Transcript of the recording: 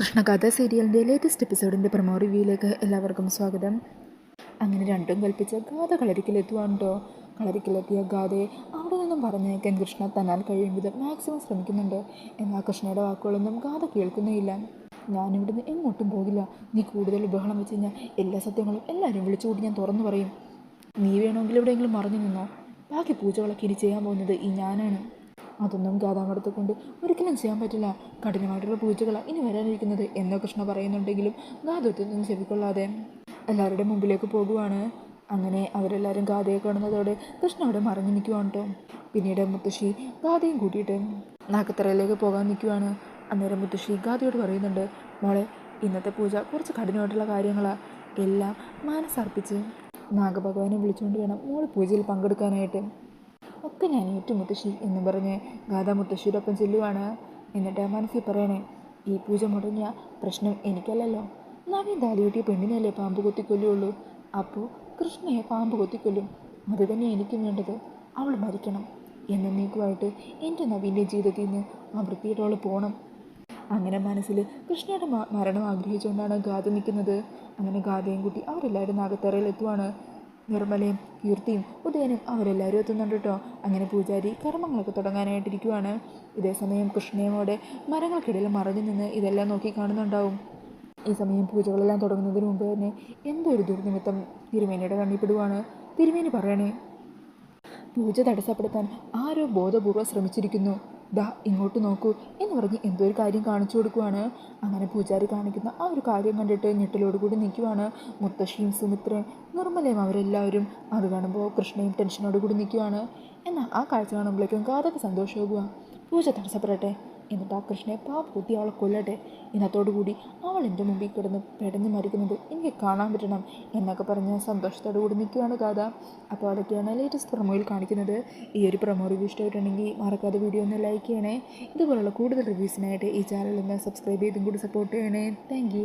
കൃഷ്ണകഥ സീരിയലിന്റെ latest എപ്പിസോഡിന്റെ promo റിവ്യൂയിലേക്ക് എല്ലാവർക്കും സ്വാഗതം. അങ്ങനെ രണ്ടും കൽപ്പിച്ച ഗാഥ കളരിക്കലെത്തുവാണ്ടോ? കളരിക്കലെത്തിയ ഗാഥയെ അവിടെ നിന്നും പറഞ്ഞേക്കാൻ കൃഷ്ണ തന്നാൽ കഴിയും വിധം മാക്സിമം ശ്രമിക്കുന്നുണ്ട്. എന്നാൽ കൃഷ്ണയുടെ വാക്കുകളൊന്നും ഗാഥ കേൾക്കുന്നേയില്ല ഞാനിവിടുന്ന് എങ്ങോട്ടും പോകില്ല. നീ കൂടുതൽ ബഹളം വെച്ച് കഴിഞ്ഞാൽ എല്ലാ സത്യങ്ങളും എല്ലാവരും വിളിച്ചുകൂടി ഞാൻ തുറന്നു പറയും. നീ വേണമെങ്കിൽ എവിടെയെങ്കിലും മറിഞ്ഞു നിന്നോ? ബാക്കി പൂജകളൊക്കെ ഇനി ചെയ്യാൻ പോകുന്നത് ഈ ഞാനാണ്. അതൊന്നും ഗാഥാമടത്തെ കൊണ്ട് ഒരിക്കലും ചെയ്യാൻ പറ്റില്ല. കഠിനമായിട്ടുള്ള പൂജകളാണ് ഇനി വരാനിരിക്കുന്നത് എന്ന് കൃഷ്ണ പറയുന്നുണ്ടെങ്കിലും ഗാഥത്തൊന്നും ചെവിക്കൊള്ളാതെ എല്ലാവരുടെ മുമ്പിലേക്ക് പോകുവാണ്. അങ്ങനെ അവരെല്ലാവരും ഗാഥയെ കാണുന്നതോടെ കൃഷ്ണ അവിടെ മറഞ്ഞു നിൽക്കുവാണ് കേട്ടോ പിന്നീട് മുത്തശ്ശി ഗാഥയും കൂട്ടിയിട്ട് നാക്കത്തറയിലേക്ക് പോകാൻ നിൽക്കുവാണ്. അന്നേരം മുത്തശ്ശി ഗാഥയോട് പറയുന്നുണ്ട് മോളെ ഇന്നത്തെ പൂജ കുറച്ച് കഠിനമായിട്ടുള്ള കാര്യങ്ങളാണ് എല്ലാം മനസ്സർപ്പിച്ച് നാഗഭഗവാനെ വിളിച്ചുകൊണ്ട് വേണം മോൾ പൂജയിൽ പങ്കെടുക്കാനായിട്ട്. ഒക്കെ ഞാൻ ഏറ്റുമുത്തശ്ശി എന്ന് പറഞ്ഞ് ഗാഥ മുത്തശ്ശിയുടെ ഒപ്പം ചെല്ലുവാണ്. എന്നിട്ട് മനസ്സിൽ പറയണേ ഈ പൂജ മുടങ്ങിയ പ്രശ്നം എനിക്കല്ലല്ലോ. നവീൻ താലിയോട്ടിയ പെണ്ണിനല്ലേ പാമ്പ് കൊത്തിക്കൊല്ലുള്ളൂ? അപ്പോൾ കൃഷ്ണയെ പാമ്പ് കൊത്തിക്കൊല്ലും. അത് തന്നെ എനിക്കും വേണ്ടത്. അവൾ മരിക്കണം. എന്നേക്കുമായിട്ട് എന്റെ നവീന്റെ ജീവിതത്തിൽ നിന്ന് ആ വൃത്തിയിട്ടവൾ പോകണം അങ്ങനെ മനസ്സിൽ കൃഷ്ണയുടെ മരണം ആഗ്രഹിച്ചുകൊണ്ടാണ് ഗാഥ നിൽക്കുന്നത്. അങ്ങനെ ഗാഥയും കുട്ടി അവരെല്ലാവരും നാഗത്തറയിൽ എത്തുവാണ്. നിർമ്മലയും കീർത്തിയും ഉദയനും അവരെല്ലാവരും എത്തുന്നുണ്ട് കേട്ടോ അങ്ങനെ പൂജാരി കർമ്മങ്ങളൊക്കെ തുടങ്ങാനായിട്ടിരിക്കുവാണ്. ഇതേസമയം കൃഷ്ണയമോടെ മരങ്ങൾക്കിടയിൽ മറഞ്ഞു നിന്ന് ഇതെല്ലാം നോക്കി കാണുന്നുണ്ടാവും. ഈ സമയം പൂജകളെല്ലാം തുടങ്ങുന്നതിന് മുമ്പ് തന്നെ എന്തൊരു ദുർനിമിത്തം. തിരുമേനിയുടെ കണ്ണിപ്പെടുവാണ് തിരുമേനി പറയണേ പൂജ തടസ്സപ്പെടുത്താൻ ആരോ ബോധപൂർവം ശ്രമിച്ചിരിക്കുന്നു. ദാ ഇങ്ങോട്ട് നോക്കൂ എന്ന് പറഞ്ഞ് എന്തോ ഒരു കാര്യം കാണിച്ചു കൊടുക്കുവാണ്. അങ്ങനെ പൂജാരി കാണിക്കുന്ന ആ ഒരു കാര്യം കണ്ടിട്ട് ഞെട്ടലോടുകൂടി നിൽക്കുവാണ്. മുത്തശ്ശിയും സുമിത്രയും നിർമ്മലയും അവരെല്ലാവരും അത് കാണുമ്പോൾ കൃഷ്ണയും ടെൻഷനോട് കൂടി നിൽക്കുവാണ്. എന്നാൽ ആ കാഴ്ച കാണുമ്പോഴേക്കും കാതൊക്കെ സന്തോഷമാകുക പൂജ തടസ്സപ്പെടട്ടെ. എന്നിട്ട് ആ കൃഷ്ണയെ പാപ കുത്തി അവളെ കൊല്ലട്ടെ. കൂടി അവൾ എന്റെ മുമ്പിൽ കിടന്ന് പെടഞ്ഞു മരിക്കുന്നത് എനിക്ക് കാണാൻ പറ്റണം എന്നൊക്കെ പറഞ്ഞ് സന്തോഷത്തോടു കൂടി നിൽക്കുകയാണ് കഥ അപ്പോൾ അതൊക്കെയാണ് ലേറ്റസ്റ്റ് പ്രൊമോയിൽ കാണിക്കുന്നത്. ഈ ഒരു പ്രൊമോ റിവ്യൂ ഇഷ്ടമായിട്ടുണ്ടെങ്കിൽ മറക്കാതെ വീഡിയോ ഒന്ന് ലൈക്ക് ചെയ്യണേ. ഇതുപോലുള്ള കൂടുതൽ റിവ്യൂസിനായിട്ട് ഈ ചാനൽ ഒന്ന് സബ്സ്ക്രൈബ് ചെയ്തും കൂടി സപ്പോർട്ട് ചെയ്യണേ. താങ്ക്